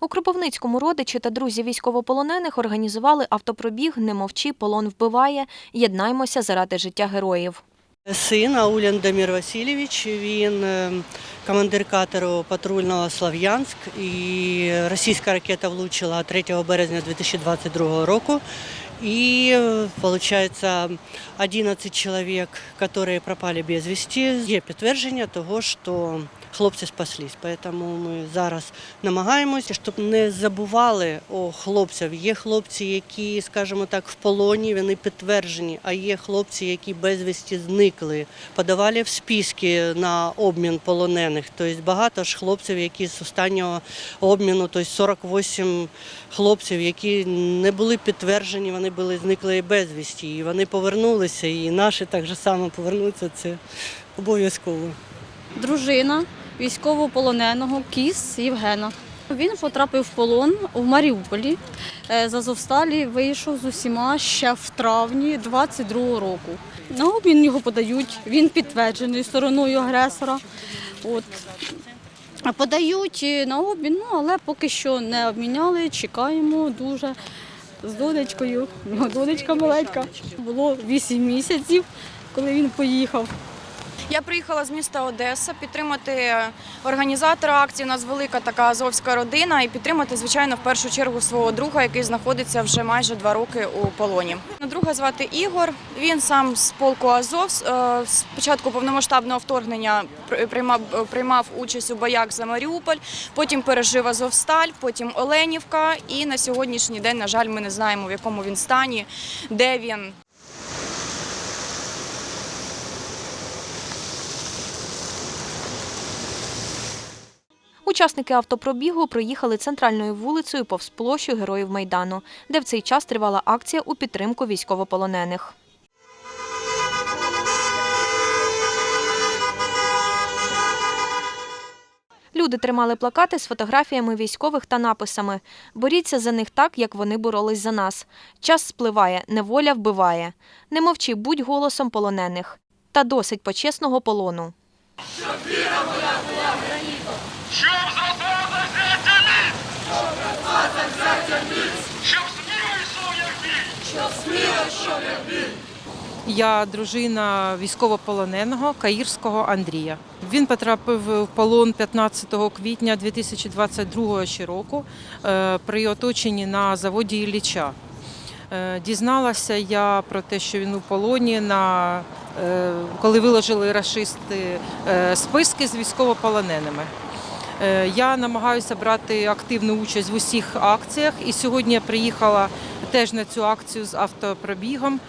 У Кропивницькому родичі та друзі військовополонених організували автопробіг «Не мовчи, полон вбиває. Єднаймося заради життя героїв». Син Аулян Дамір Васильович, він е, командир катеру патрульного Слав'янськ, і російська ракета влучила 3 березня 2022 року. І, виходить, 11 чоловік, які пропали без вісті, є підтвердження того, що хлопці спаслись. Тому ми зараз намагаємося, щоб не забували о хлопців. Є хлопці, які, скажімо так, в полоні, вони підтверджені, а є хлопці, які безвісті зникли, подавали в списки на обмін полонених. Тобто багато ж хлопців, які з останнього обміну, тобто 48 хлопців, які не були підтверджені, вони були зникли безвісті. І вони повернулися, і наші так само повернуться. Це обов'язково. дружина військовополоненого Кіс Євгена. Він потрапив в полон в Маріуполі. Е, З Азовсталі вийшов з усіма ще в травні 22-го року. На обмін його подають, він підтверджений стороною агресора. От. Подають на обмін, ну але поки що не обміняли, чекаємо дуже з донечкою. Донечка маленька. Було 8 місяців, коли він поїхав. Я приїхала з міста Одеса підтримати організатора акції. У нас велика така азовська родина, і підтримати, звичайно, в першу чергу свого друга, який знаходиться вже майже два роки у полоні. Друга звати Ігор. Він сам з полку Азов е, з початку повномасштабного вторгнення при- приймав приймав участь у боях за Маріуполь. Потім пережив Азовсталь, потім Оленівка. І на сьогоднішній день, на жаль, ми не знаємо в якому він стані, де він. Учасники автопробігу проїхали центральною вулицею повз площу Героїв Майдану, де в цей час тривала акція у підтримку військовополонених. Люди тримали плакати з фотографіями військових та написами Боріться за них так, як вони боролись за нас. Час спливає, неволя вбиває. Не мовчи, будь голосом полонених. Та досить почесного полону. Я дружина військовополоненого Каїрського Андрія. Він потрапив в полон 15 квітня 2022 року е, при оточенні на заводі Ілліча. Е, Дізналася я про те, що він у полоні, на, е, коли виложили рашисти е, списки з військовополоненими. Е, Я намагаюся брати активну участь в усіх акціях, і сьогодні я приїхала теж на цю акцію з автопробігом,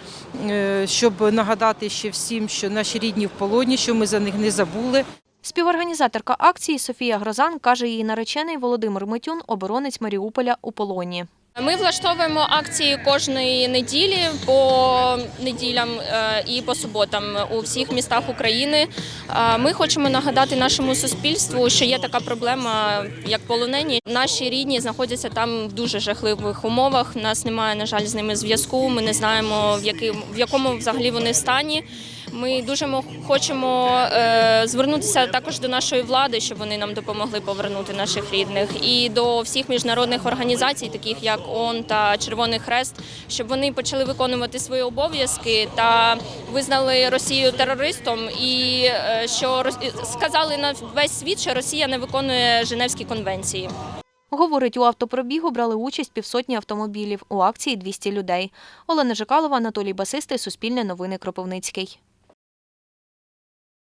е, щоб нагадати ще всім, що наші рідні в полоні, що ми за них не забули. Співорганізаторка акції Софія Грозан каже, її наречений Володимир Митюн – оборонець Маріуполя у полоні. Ми влаштовуємо акції кожної неділі по неділям е, і по суботам у всіх містах України. Е, Ми хочемо нагадати нашому суспільству, що є така проблема, як полонені. Наші рідні знаходяться там в дуже жахливих умовах. У нас немає, на жаль, з ними зв'язку. Ми не знаємо, в якому взагалі вони стані. Ми дуже мо- хочемо е, звернутися також до нашої влади, щоб вони нам допомогли повернути наших рідних, і до всіх міжнародних організацій, таких як ООН та Червоний Хрест, щоб вони почали виконувати свої обов'язки та визнали Росію терористом, і е, що сказали на весь світ, що Росія не виконує Женевські конвенції. Говорить, у автопробігу брали участь півсотні автомобілів. У акції 200 людей. Олена Жикалова, Анатолій Басистий, Суспільне новини Кропивницький.